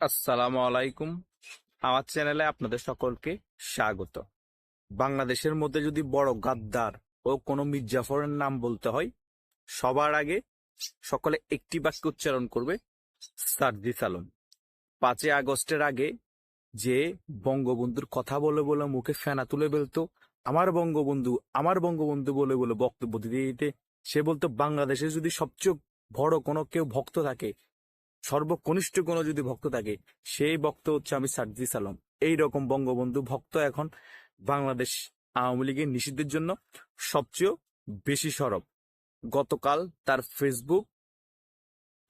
আসসালামু আলাইকুম। আমার চ্যানেলে আপনাদের সকলকে স্বাগত। বাংলাদেশের মধ্যে যদি বড় গাদ্দার ও কোনো মির্জাফরের নাম বলতে হয়, সবার আগে সকলে একটি বাক্য উচ্চারণ করবে সার্জিস আলম পাঁচই আগস্টের আগে যে বঙ্গবন্ধুর কথা বলে বলে মুখে ফেনা তুলে বলতো, আমার বঙ্গবন্ধু আমার বঙ্গবন্ধু বলে বলে বক্তব্য দিতে দিতে সে বলতো, বাংলাদেশে যদি সবচেয়ে বড় কোনো কেউ ভক্ত থাকে সর্বকনিষ্ঠ কোনো যদি ভক্ত থাকে, সেই ভক্ত হচ্ছে আমি সার্জিস আলম এইরকম বঙ্গবন্ধু ভক্ত এখন বাংলাদেশ আওয়ামী লীগের নিষিদ্ধের জন্য সবচেয়ে বেশি সরব। গতকাল তার ফেসবুক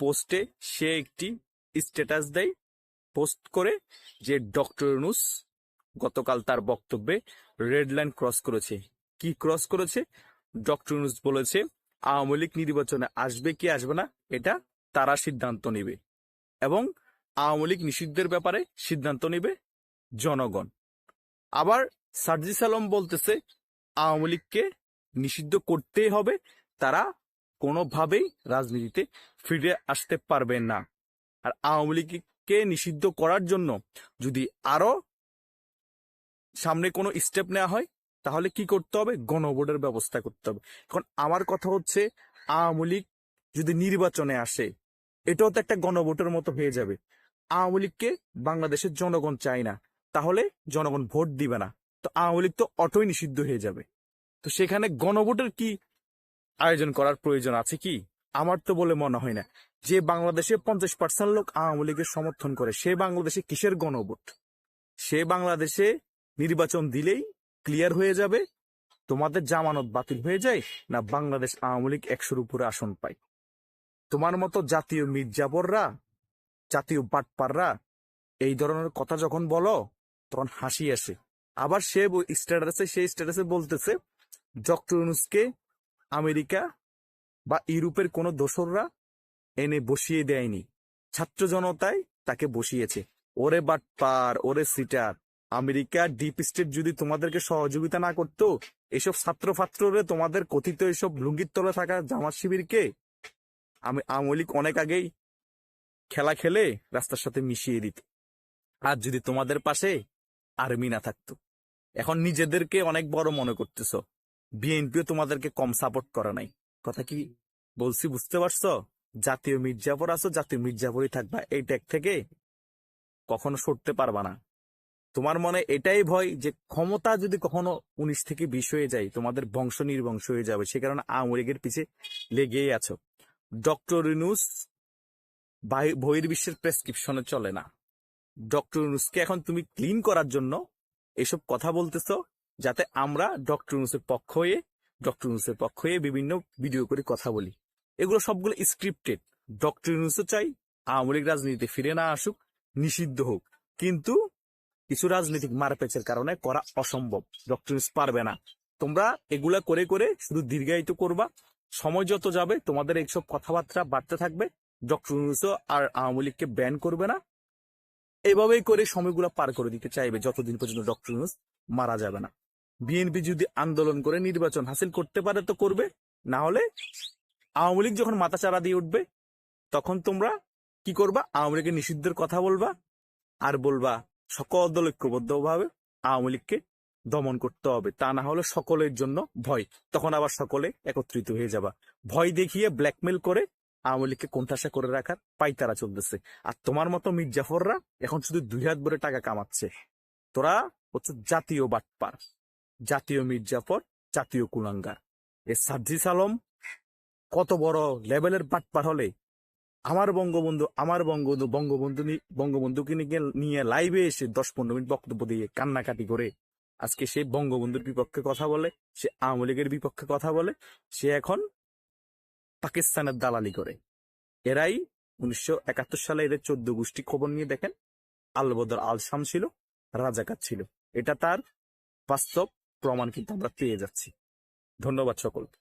পোস্টে সে একটি স্ট্যাটাস দেয়, পোস্ট করে যে ডক্টর ইউনুস গতকাল তার বক্তব্যে রেড লাইন ক্রস করেছে। কি ক্রস করেছে? ডক্টর ইউনুস বলেছে, আওয়ামী লীগ নির্বাচনে আসবে কি আসবে না, এটা তারা সিদ্ধান্ত নেবে এবং আওয়ামী লীগ নিষিদ্ধের ব্যাপারে সিদ্ধান্ত নেবে জনগণ। আবার সার্জিস আলম বলতেছে, আওয়ামী লীগকে নিষিদ্ধ করতেই হবে, তারা কোনোভাবেই রাজনীতিতে ফিরে আসতে পারবে না। আর আওয়ামী লীগকে নিষিদ্ধ করার জন্য যদি আরও সামনে কোনো স্টেপ নেওয়া হয়, তাহলে কি করতে হবে? গণভোটের ব্যবস্থা করতে হবে। এখন আমার কথা হচ্ছে, আওয়ামী লীগ যদি নির্বাচনে আসে, এটাও তো একটা গণভোটের মতো হয়ে যাবে। আওয়ামী লীগকে বাংলাদেশের জনগণ চায় না, তাহলে জনগণ ভোট দিবে না। তো আওয়ামী লীগ তো অটোই নিষিদ্ধ হয়ে যাবে। তো সেখানে গণভোটের কি আয়োজন করার প্রয়োজন আছে কি? আমার তো বলে মনে হয় না। যে বাংলাদেশে পঞ্চাশ পার্সেন্ট লোক আওয়ামী লীগের সমর্থন করে, সে বাংলাদেশে কিসের গণভোট? সে বাংলাদেশে নির্বাচন দিলেই ক্লিয়ার হয়ে যাবে? তোমাদের জামানত বাতিল হয়ে যায় না বাংলাদেশ আওয়ামী লীগ একশোর উপরে আসন পায়? তোমার মতো জাতীয় মির্জাবররা জাতীয় বাটপাররা, এই ধরনের কথা যখন বলো, তখন হাসি আসে। আবার সে স্ট্যাটাসে, সেই স্ট্যাটাসে বলতেছে, ডক্টর আমেরিকা বা ইউরোপের কোনো দোসররা এনে বসিয়ে দেয়নি। ছাত্র জনতায় তাকে বসিয়েছে। ওরে বাটপার, ওরে সিটার, আমেরিকা ডিপ স্টেট যদি তোমাদেরকে সহযোগিতা না করতো, এসব ছাত্র ফাত্ররে তোমাদের কথিত এসব লুঙ্গির তলে থাকা জামাত শিবিরকে আমি আওয়ামী অনেক আগেই খেলা খেলে রাস্তার সাথে মিশিয়ে দিত। আর যদি তোমাদের পাশে আর্মি না থাকতো। এখন নিজেদেরকে অনেক বড় মনে করতেছ। বিএনপিও তোমাদেরকে কম সাপোর্ট করে নাই। কথা কি বলছি বুঝতে পারছ? জাতীয় মির্জাফর আছো, জাতীয় মির্জাফরই থাকবা। এই ট্যাগ থেকে কখনো সরতে পারবা না। তোমার মনে এটাই ভয় যে ক্ষমতা যদি কখনো উনিশ থেকে বিশ হয়ে যায়, তোমাদের বংশ নির্বংশ হয়ে যাবে। সে কারণে আওয়ামী লীগের পিছে লেগেই আছো। ডক্টর ইউনুস বাহি- বহির্বিশ্বের প্রেসক্রিপশনে চলে না। ডক্টর ইউনুসকে এখন তুমি ক্লিন করার জন্য এসব কথা বলতেছো যাতে আমরা ডক্টর ইউনুসের পক্ষ হয়ে, ডক্টর ইউনুসের পক্ষ হয়ে বিভিন্ন ভিডিও করে কথা বলি। এগুলো সবগুলো স্ক্রিপ্টেড। ডক্টর ইউনুসও চাই আওয়ামী লীগ রাজনীতিতে ফিরে না আসুক, নিষিদ্ধ হোক। কিন্তু কিছু রাজনৈতিক মারপেচের কারণে করা অসম্ভব। ডক্টর ইউনুস পারবে না। তোমরা এগুলা করে করে শুধু দীর্ঘায়িত করবা। সময় যত যাবে, তোমাদের এইসব কথাবার্তা বাড়তে থাকবে। ডক্টর ইউনুসও আর আওয়ামী লীগকে ব্যান করবে না। এভাবেই করে সময়গুলো পার করে দিতে চাইবে, যতদিন পর্যন্ত ডক্টর ইউনুস মারা যাবে না। বিএনপি যদি আন্দোলন করে, নির্বাচন হাসিল করতে পারে তো করবে। না হলে আওয়ামী লীগ যখন মাথা চারা দিয়ে উঠবে, তখন তোমরা কি করবা? আওয়ামী লীগের নিষিদ্ধের কথা বলবা। আর বলবা, সকল দল ঐক্যবদ্ধভাবে আওয়ামী লীগকে দমন করতে হবে। তা না হলে সকলের জন্য ভয়। তখন আবার সকলে একত্রিত হয়ে যাবা। ভয় দেখিয়ে ব্ল্যাকমেল করে আওয়ামী লীগকে কোণঠাসা করে রাখার পাইতারা চলতেছে। আর তোমার মতো মির্জাফররা এখন শুধু দুই হাত ভরে টাকা কামাচ্ছে। তোরা হচ্ছে জাতীয় বাটপার, জাতীয় মির্জাফর, জাতীয় কুলাঙ্গার। এ সার্জিস আলম কত বড় লেভেলের বাটপার হলে আমার বঙ্গবন্ধু আমার বঙ্গবন্ধু বঙ্গবন্ধু বঙ্গবন্ধুকে নিয়ে লাইভে এসে দশ পনেরো মিনিট বক্তব্য দিয়ে কান্নাকাটি করে আজকে সে বঙ্গবন্ধুর বিপক্ষে কথা বলে, সে আওয়ামী লীগের বিপক্ষে কথা বলে, সে এখন পাকিস্তানের দালালি করে। এরাই উনিশশো একাত্তর সালে এদের চোদ্দ গোষ্ঠী খবর নিয়ে দেখেন, আলবদর আলসাম ছিল, রাজাকার ছিল। এটা তার বাস্তব প্রমাণ কিন্তু আমরা পেয়ে যাচ্ছি। ধন্যবাদ সকলকে।